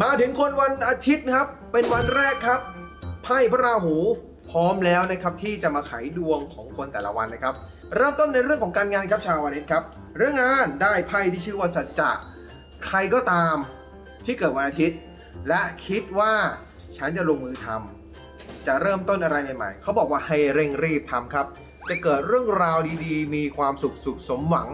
มาถึงคนวันอาทิตย์ครับ เป็นวันแรกครับ ไพ่พระราหูพร้อมแล้วนะครับที่จะมาไขดวงของคนแต่ละวันนะครับ เริ่มต้นในเรื่องของการงานครับชาววันอาทิตย์ครับ เรื่องงานได้ไพ่ที่ชื่อว่าสัจจะใครก็ตามที่เกิดวันอาทิตย์ และคิดว่าฉันจะลงมือทำจะเริ่มต้นอะไรใหม่ๆเขาบอกว่าให้เร่งรีบทำครับ จะเกิดเรื่องราวดีๆ มีความสุขสุขสมหวัง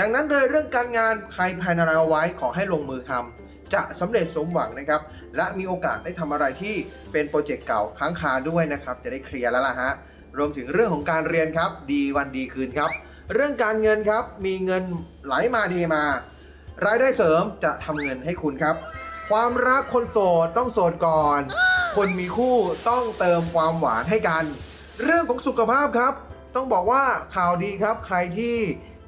ดังนั้นเลยเรื่องการงานใครแพลนอะไรเอาไว้ขอให้ลงมือทำ จะสำเร็จสมหวังนะครับ และมีโอกาสได้ทำอะไรที่เป็นโปรเจกต์เก่าค้างคาด้วยนะครับ จะได้เคลียร์แล้วล่ะฮะรวมถึงเรื่องของการเรียนครับ ดีวันดีคืนครับ เรื่องการเงินครับมีเงินไหลมาเทมา รายได้เสริมจะทำเงินให้คุณครับ ความรักคนโสดต้องโสดก่อน คนมีคู่ต้องเติมความหวานให้กัน เรื่องของสุขภาพครับ ต้องบอกว่าข่าวดีครับ ใครที่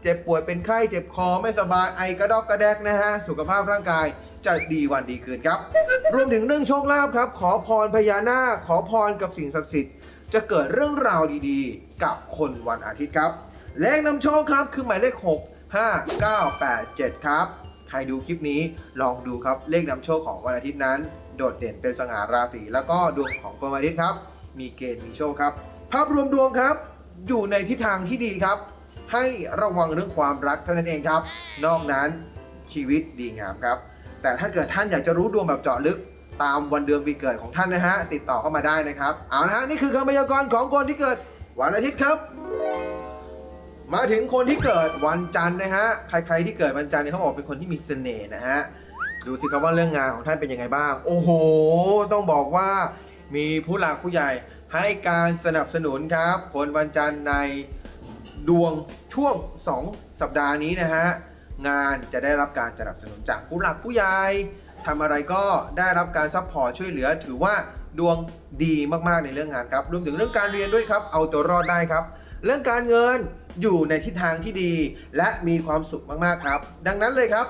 เจ็บป่วยเป็นไข้เจ็บคอไม่สบายไอกระดอกกระแดกนะฮะสุขภาพร่างกาย จะดีวันดีคืนครับ รวมถึงเรื่องโชคลาภครับ ขอพรพญานาคขอพรกับสิ่งศักดิ์สิทธิ์จะเกิดเรื่องราวดีๆ กับคนวันอาทิตย์ครับ เลขนำโชคครับคือหมายเลข 6 5 9 8 7 ครับ ใครดูคลิปนี้ลองดูครับเลขนำโชคของวันอาทิตย์นั้น โดดเด่นเป็นสง่าราศีแล้วก็ดวงของคนวันอาทิตย์ครับ มีเกณฑ์มีโชคครับ ภาพรวมดวงครับ อยู่ในทิศทางที่ดีครับ ให้ระวังเรื่องความรักเท่านั้นเองครับ นอกนั้นชีวิตดีงามครับ แต่ถ้าเกิดท่านอยากจะรู้ดวงแบบเจาะลึกตามวันเดือนปีเกิดของท่านนะฮะ ติดต่อเข้ามาได้นะครับ เอาละฮะนี่คือคำพยากรณ์ของคนที่เกิดวันอาทิตย์ครับ มาถึงคนที่เกิดวันจันทร์นะฮะ ใครๆที่เกิดวันจันทร์เนี่ยเขาบอกเป็นคนที่มีเสน่ห์นะฮะ ดูสิครับว่าเรื่องงานของท่านเป็นยังไงบ้าง โอ้โห ต้องบอกว่ามีผู้หลักผู้ใหญ่ให้การสนับสนุนครับ คนวันจันทร์ในดวงช่วง 2 สัปดาห์นี้นะฮะ งานจะได้รับการสนับสนุนจากผู้หลักผู้ใหญ่ทำอะไรก็ได้รับการซัพพอร์ตช่วยเหลือ ถือว่าดวงดีมากๆในเรื่องงานครับรวมถึงเรื่องการเรียนด้วยครับ เอาตัวรอดได้ครับ เรื่องการเงินอยู่ในทิศทางที่ดี และมีความสุขมากๆครับ ดังนั้นเลยครับ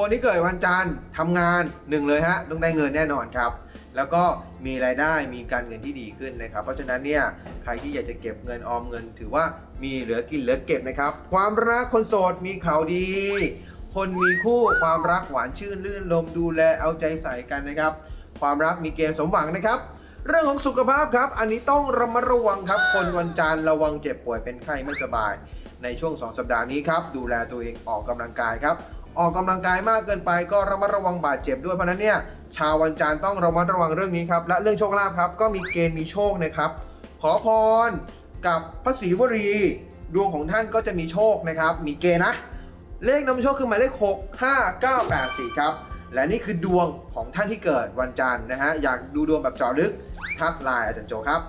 คนที่เกิดวันจันทร์ทำงานหนึ่งเลยฮะต้องได้เงินแน่นอนครับ แล้วก็มีรายได้มีการเงินที่ดีขึ้นนะครับ เพราะฉะนั้นเนี่ยใครที่อยากจะเก็บเงินออมเงิน ถือว่ามีเหลือกินเหลือเก็บนะครับ ความรักคนโสดมีข่าวดี คนมีคู่ความรักหวานชื่นลื่นลมดูแลเอาใจใส่กันนะครับ ความรักมีเกณฑ์สมหวังนะครับเรื่องของสุขภาพครับ อันนี้ต้องระมัดระวังครับ คนวันจันทร์ระวังเจ็บป่วยเป็นไข้ไม่สบาย ในช่วง 2 สัปดาห์นี้ครับ ดูแลตัวเองออกกำลังกายครับ ออกกำลังกายมากเกินไปก็ระมัดระวังบาดเจ็บด้วยเพราะฉะนั้นเนี่ยชาววันจันทร์ต้องระมัดระวังเรื่องนี้ครับ และเรื่องโชคลาภครับก็มีเกณฑ์มีโชคนะครับ ขอพรกับพระศรีวรีดวงของท่านก็จะมีโชคนะครับ มีเกณฑ์นะ เลขนำโชคคือหมายเลข 6 5 9 8 4 ครับ และนี่คือดวงของท่านที่เกิดวันจันทร์นะฮะอยากดูดวงแบบเจาะลึกทักไลน์อาจารย์โจครับ